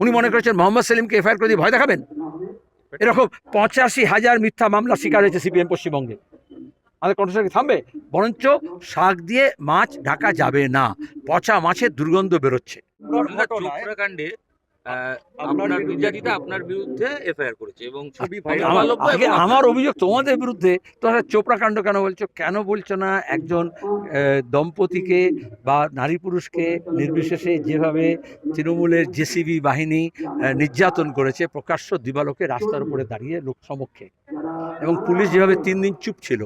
উনি মনে করেছেন মোহাম্মদ সেলিমকে এফআইআর করে দিয়ে ভয় দেখাবেন? এরকম পঁচাশি হাজার মিথ্যা মামলা শিকার হয়েছে সিপিএম পশ্চিমবঙ্গে। আমাদের কণ্ঠস্বর থামবে? বরঞ্চ শাক দিয়ে মাছ ঢাকা যাবে না। পচা মাছের দুর্গন্ধ বেরোচ্ছে। আপনার নির্যাতিতা আপনার বিরুদ্ধে এফআইআর করেছে এবং ছবি ভাইরাল আমার অভিযোগ তোমাদের বিরুদ্ধে তোমরা চোপড়া কাণ্ড কেন বলছো? কেন বলছো না একজন দম্পতিকে বা নারী পুরুষকে নির্বিশেষে যেভাবে তৃণমূলের জেসিবি বাহিনী নির্যাতন করেছে প্রকাশ্য দিবালোকে রাস্তার উপরে দাঁড়িয়ে লোক সমক্ষে। এবং পুলিশ যেভাবে তিন দিন চুপ ছিল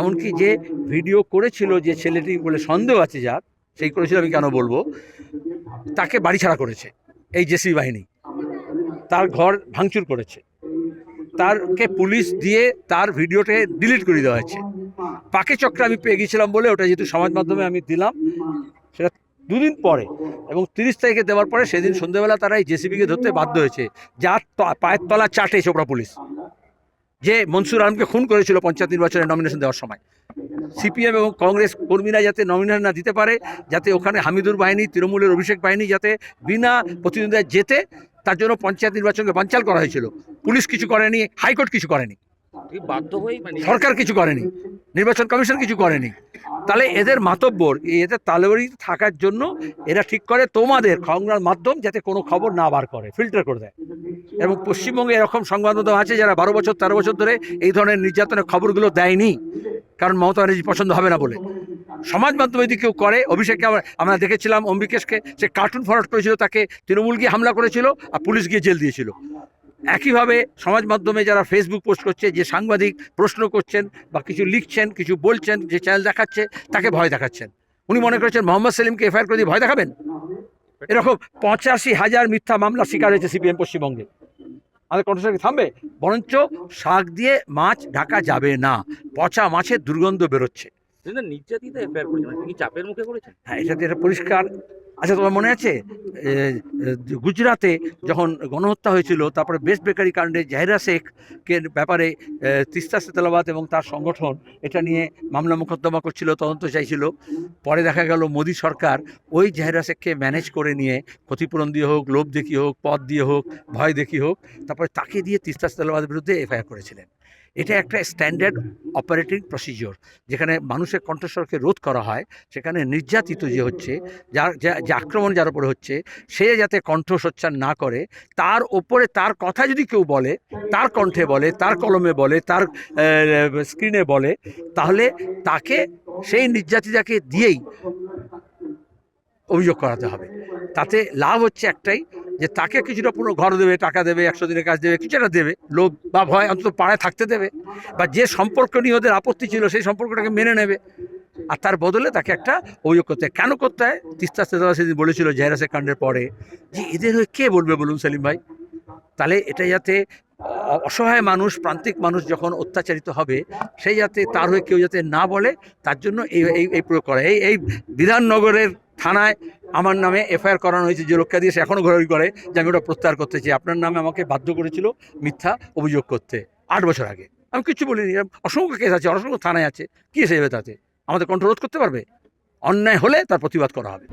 এমনকি যে ভিডিও করেছিল যে ছেলেটি বলে সন্দেহ আছে যার সেই করেছিল আমি কেন বলব? তাকে বাড়ি ছাড়া করেছে। এই জেসিবি বাহিনী। তার ঘর ভাঙচুর করেছে। তারকে পুলিশ দিয়ে তার ভিডিওটাকে ডিলিট করে দেওয়া হয়েছে। পাকে চক্র আমি পেয়ে গিয়েছিলাম বলে ওটা যেহেতু সমাজ মাধ্যমে আমি দিলাম, সেটা দুদিন পরে এবং তিরিশ তারিখে দেওয়ার পরে সেদিন সন্ধ্যেবেলা তারা এই জেসিবিকে ধরতে বাধ্য হয়েছে। যার পায়ের তলা চাটে চোপড়া পুলিশ। যে মনসুর আলমকে খুন করেছিল পঞ্চায়েত নির্বাচনে নমিনেশন দেওয়ার সময়। সিপিএম এবং কংগ্রেস কর্মীরা যাতে নমিনেশন না দিতে পারে যাতে ওখানে হামিদুর বাহিনী তৃণমূলের অভিষেক বাহিনী যাতে বিনা প্রতিদ্বন্দ্বিতা যেতে তার জন্য পঞ্চায়েত নির্বাচনকে বাঞ্চাল করা হয়েছিল। পুলিশ কিছু করেনি হাইকোর্ট কিছু করেনি। মানে সরকার কিছু করেনি নির্বাচন কমিশন কিছু করেনি। তাহলে এদের মাতব্বর এদের তালেবরি থাকার জন্য এরা ঠিক করে তোমাদের সংবাদ মাধ্যম যাতে কোনো খবর না বার করে ফিল্টার করে দেয়। এবং পশ্চিমবঙ্গে এরকম সংবাদ মাধ্যম আছে যারা বারো বছর তেরো বছর ধরে এই ধরনের নির্যাতনের খবরগুলো দেয়নি। কারণ মমতা ব্যানার্জি পছন্দ হবে না বলে। সমাজ মাধ্যমে যদি কেউ করে, অভিষেককে আমরা আমরা দেখেছিলাম অম্বিকেশকে, সে কার্টুন ফরওয়ার্ড করেছিল তাকে, তৃণমূল গিয়ে হামলা করেছিল আর পুলিশ গিয়ে জেল দিয়েছিল। একইভাবে সমাজ মাধ্যমে যারা ফেসবুক পোস্ট করছে, যে সাংবাদিক প্রশ্ন করছেন বা কিছু লিখছেন, কিছু বলছেন, যে চ্যানেল দেখাচ্ছে, তাকে ভয় দেখাচ্ছেন। উনি মনে করেছেন মোহাম্মদ সেলিমকে এফআইআর করে দিয়ে ভয় দেখাবেন? এরকম পঁচাশি হাজার মিথ্যা মামলা শিকার হয়েছে সিপিএম পশ্চিমবঙ্গে। আমাদের কণ্ঠস্বর থামবে? বরঞ্চ শাক দিয়ে মাছ ঢাকা যাবে না। পচা মাছের দুর্গন্ধ বেরোচ্ছে। নির্যাতিতা এফআইআর করেছে মানে কি চাপের মুখে করেছেন হ্যাঁ এটা এটা পরিষ্কার। আচ্ছা তোমার মনে আছে গুজরাতে যখন গণহত্যা হয়েছিল, তারপরে বেস্ট বেকারি কাণ্ডে জাহিরা শেখকে ব্যাপারে তিস্তা সেতালাবাদ এবং তার সংগঠন এটা নিয়ে মামলা মোকদ্দমা করছিল, তদন্ত চাইছিল। পরে দেখা গেল মোদী সরকার ওই জাহিরা শেখকে ম্যানেজ করে নিয়ে ক্ষতিপূরণ দিয়ে হোক, লোভ দেখিয়ে হোক, পদ দিয়ে হোক, ভয় দেখিয়ে হোক, তারপরে তাকে দিয়ে তিস্তা সেতালাবাদের বিরুদ্ধে এফআইআর করেছিলেন। এটা একটা স্ট্যান্ডার্ড অপারেটিং প্রসিজিওর যেখানে মানুষের কণ্ঠস্বরকে রোধ করা হয়, সেখানে নির্যাতিত যে হচ্ছে, যার, যা- আক্রমণ যার উপরে হচ্ছে, সে যাতে কণ্ঠ সোচ্চার না করে, তার ওপরে তার কথা যদি কেউ বলে, তার কণ্ঠে বলে, তার কলমে বলে, তার স্ক্রিনে বলে, তাহলে তাকে, সেই নির্যাতিতাকে দিয়েই অভিযোগ করাতে হবে। তাতে লাভ হচ্ছে একটাই যে তাকে কিছুটা পুরো ঘর দেবে, টাকা দেবে, একশো দিনের কাজ দেবে কিছু একটা দেবে, লোভ বা ভয় অন্তত পাড়ায় থাকতে দেবে বা যে সম্পর্ক নিয়ে ওদের আপত্তি ছিল সেই সম্পর্কটাকে মেনে নেবে। আর তার বদলে তাকে একটা অভিযোগ করতে হয়। কেন করতে হয়? তিস্তা সেদাবা সেদিন বলেছিল জাহেরাসের কাণ্ডের পরে যে এদের হয়ে কে বলবে বলুন সেলিম ভাই? তাহলে এটা যাতে অসহায় মানুষ, প্রান্তিক মানুষ যখন অত্যাচারিত হবে সেই যাতে তার হয়ে কেউ যাতে না বলে, তার জন্য এই এই প্রয়োগ করা। এই এই বিধাননগরের থানায় আমার নামে এফআইআর করানো হয়েছে, যে রক্ষা দিয়ে সে এখনও ঘোরাঘুরি করে, যে আমি ওটা প্রত্যাহার করতে চাই। আপনার নামে আমাকে বাধ্য করেছিল মিথ্যা অভিযোগ করতে, আট বছর আগে। আমি কিছু বলিনি, অসংখ্য কেস আছে, অসংখ্য থানায় আছে, কী এসে যাবে তাতে? আমাদের রোধ করতে পারবে? অন্যায় হলে তার প্রতিবাদ করা হবে।